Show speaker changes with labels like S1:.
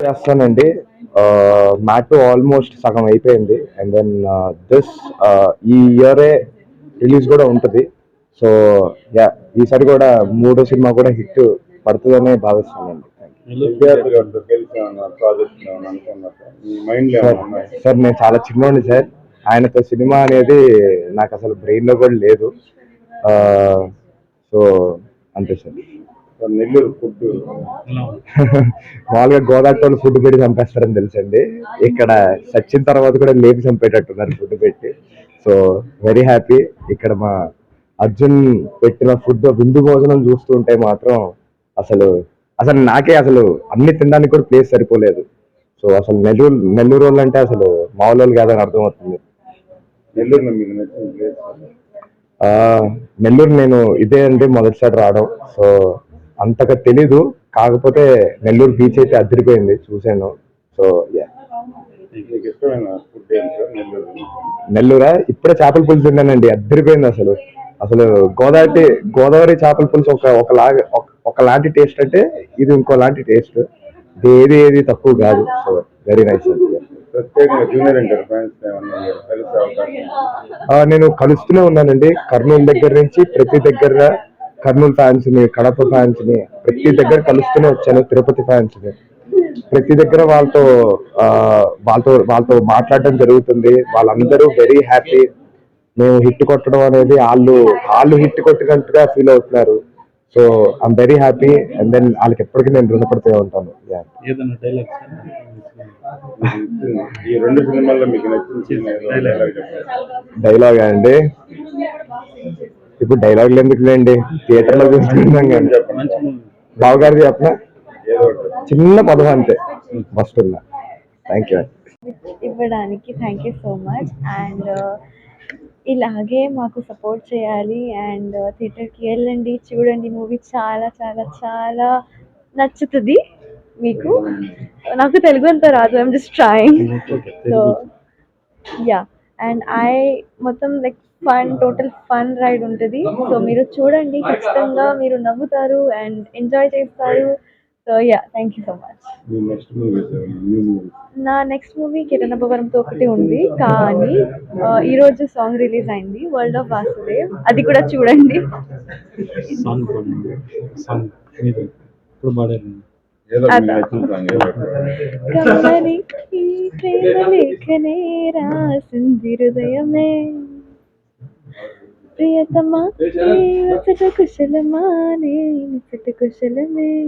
S1: చేస్తానండి. Mat almost సగం అయిపోయింది. అండ్ దెన్ దిస్ ఈ ఇయరే రిలీజ్ కూడా ఉంటుంది. సో యా ఈసారి కూడా మూడో సినిమా కూడా హిట్ పడుతుందనే భావిస్తానండి సార్? నేను చాలా చిన్నోండి సార్. ఆయనతో సినిమా అనేది నాకు అసలు బ్రెయిన్లో కూడా లేదు. సో అంతే సార్.
S2: నెల్లూరు ఫుడ్.
S1: మామూలుగా గోదావరి ఫుడ్ పెట్టి చంపేస్తారని తెలుసండి. ఇక్కడ సచ్చిన తర్వాత కూడా లేపి చంపేటట్టున్నారు ఫుడ్ పెట్టి. సో వెరీ హ్యాపీ ఇక్కడ మా అర్జున్ పెట్టిన ఫుడ్ విందు భోజనం చూస్తుంటే మాత్రం అసలు అసలు నాకే అసలు అన్ని తినడానికి కూడా ప్లేస్ సరిపోలేదు. సో అసలు నెల్లూరు నెల్లూరు వాళ్ళు అంటే అసలు మామూలు వాళ్ళు కాదని అర్థమవుతుంది.
S2: నెల్లూరులో మీకు నచ్చిన ప్లేస్
S1: నెల్లూరు నేను ఇదే అండి మొదటిసారి రావడం. సో అంతగా తెలీదు. కాకపోతే నెల్లూరు బీచ్ అయితే అదిరిపోయింది చూశాను. సో
S2: నెల్లూరు.
S1: ఇప్పుడే చేపల పులుసు తిన్నానండి అద్దరిపోయింది అసలు. అసలు గోదావరి గోదావరి చేపల పులుసు ఒక ఒకలాగా ఒక- ఒకలాంటి టేస్ట్ అంటే ఇది ఇంకోలాంటి టేస్ట్ ఏది ఏది తక్కువ కాదు. సో వెరీ నైస్
S2: ప్రత్యేకంగా
S1: నేను కలుస్తూనే ఉన్నానండి. కర్నూలు దగ్గర నుంచి ప్రతి దగ్గర కర్నూలు ఫ్యాన్స్ని కడప ఫ్యాన్స్ని ప్రతి దగ్గర కలుస్తూనే వచ్చాను తిరుపతి ఫ్యాన్స్ని ప్రతి దగ్గర వాళ్ళతో ఆ, వాళ్ళతో వాళ్ళతో మాట్లాడడం జరుగుతుంది. వాళ్ళందరూ వెరీ హ్యాపీ మేము హిట్ కొట్టడం అనేది వాళ్ళు వాళ్ళు హిట్ కొట్టినట్టుగా ఫీల్ అవుతున్నారు. So I'm very happy and then వాళ్ళకి ఎప్పటికీ నేను రుణపడుతూ ఉంటాను Yeah.
S3: ఏదైనా డైలాగ్
S2: మీకు నచ్చిన- ఈ రెండు సినిమాల్లో మీకు నచ్చిన డైలాగ్ చెప్పండి.
S1: డైలాగ్ అండి. ఇప్పుడు డైలాగులు ఎందుకు లేండి థియేటర్లో చూసుకుంటాం కానీ బావు గారిది చెప్పనా? చిన్న పదం అంతే. ఫస్ట్ ఉన్నా. థ్యాంక్ యూ
S4: ఇవ్వడానికి thank you so much and ఇలాగే మాకు సపోర్ట్ చేయాలి. అండ్ థియేటర్కి వెళ్ళండి. చూడండి మూవీ చాలా చాలా చాలా నచ్చుతుంది. మీకు. నాకు తెలుగు అంత రాదు I'm just trying so ya and I మొత్తం like fun total fun ride ఉంటుంది. సో మీరు చూడండి ఖచ్చితంగా మీరు నవ్వుతారు అండ్ ఎంజాయ్ చేస్తారు. So ya thank you so much
S2: next movie
S4: నా నెక్స్ట్ మూవీ కిరణభవరంతో ఒకటి ఉంది కానీ ఈరోజు సాంగ్ రిలీజ్ అయింది వరల్డ్ ఆఫ్ వాసుదేవ్ అది కూడా చూడండి.
S3: సాంగ్ పాడండి సాంగ్ మీరు ఇప్పుడు పాడారు
S2: ఏదో మీకు